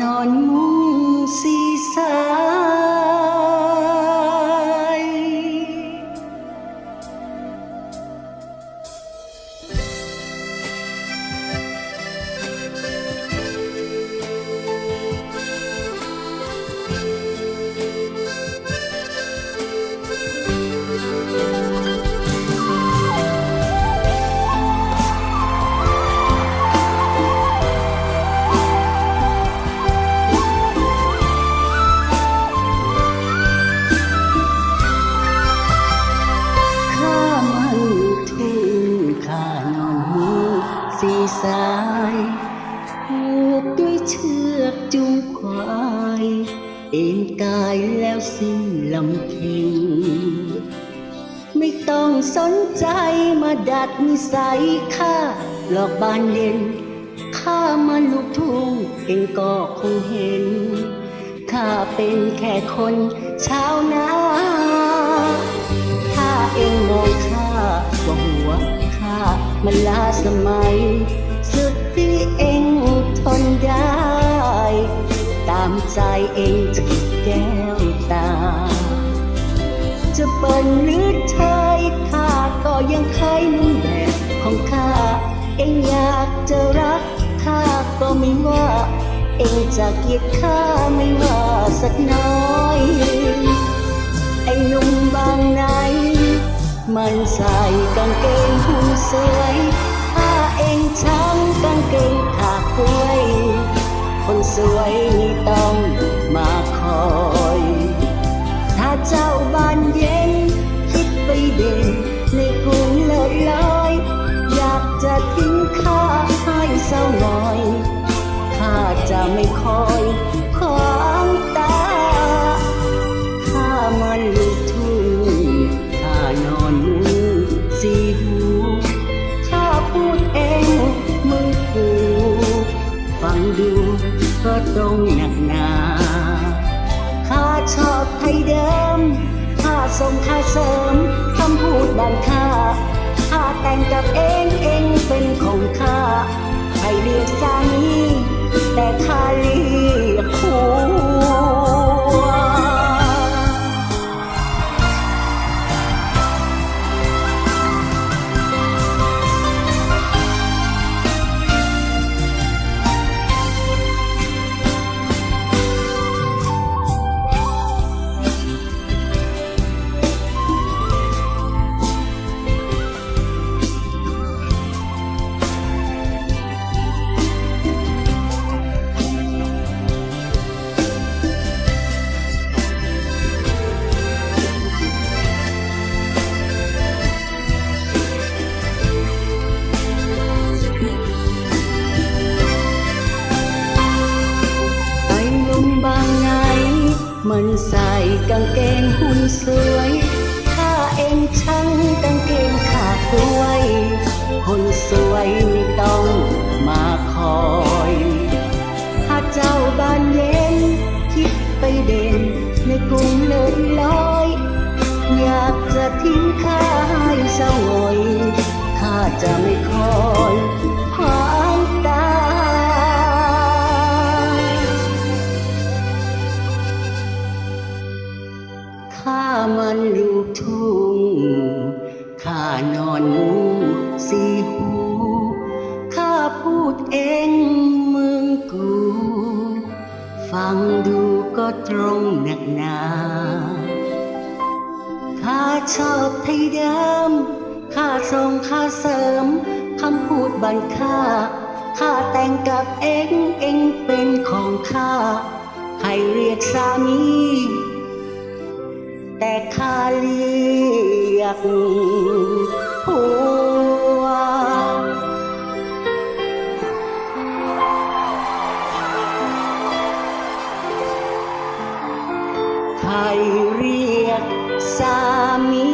นอนมุงสีสา สีสายผูกด้วยเชือกจูงควายเอ็นกายแล้วสิ้นลำเค็งไม่ต้องสนใจมาดัดนิสัยข้าหลอกบานเย็นข้ามาลูกทุ่งเองก็คงเห็นข้าเป็นแค่คนชาวนาถ้าเองมองข้าว่า มันล้าสมัย สุดที่เองทนได้ ตามใจเองจะแก้วตา จะเปิดหรือเชยข้าก็ยังเคยนุ่งแบบของข้า เองอยากจะรักข้าก็ไม่ว่า เองจะเกลียดข้าไม่ว่าสักน้อยไอ้หนุ่มบางไหน มันใส่กางเกงหุ่น ไม่คอยขวางตา ข้ามันลูกทุ่งข้านอนมือสีหูข้าพูดเองมึงกูฟังดูก็ตรงหนักหนาข้าชอบไทยเดิมข้าส่งข้าเสริมคำพูดบางข้าข้าแต่งกับเองเองเป็นของข้าใครเรียกสามี แต่ กางเกงหุ่นสวยถ้าเองช่างกางเกงขาดด้วย คนสวยไม่ต้องมาคอย ถ้าเจ้าบานเย็น คิดไปเด่นในกรุงเลิศลอย อยากจะทิ้งข้าให้เศร้า ข้ามันลูกทุ่งข้านอนมุงสีหู ข้าพูดเองมึงกู ฟังดูก็ตรงหนักหนาข้าชอบไทยเดิมข้าทรงข้าเสริมคำพูดบันค่าข้าแต่งกับเองเองเป็นของข้า ใครเรียกสามี ข้าเรียกผัวใครเรียกสามี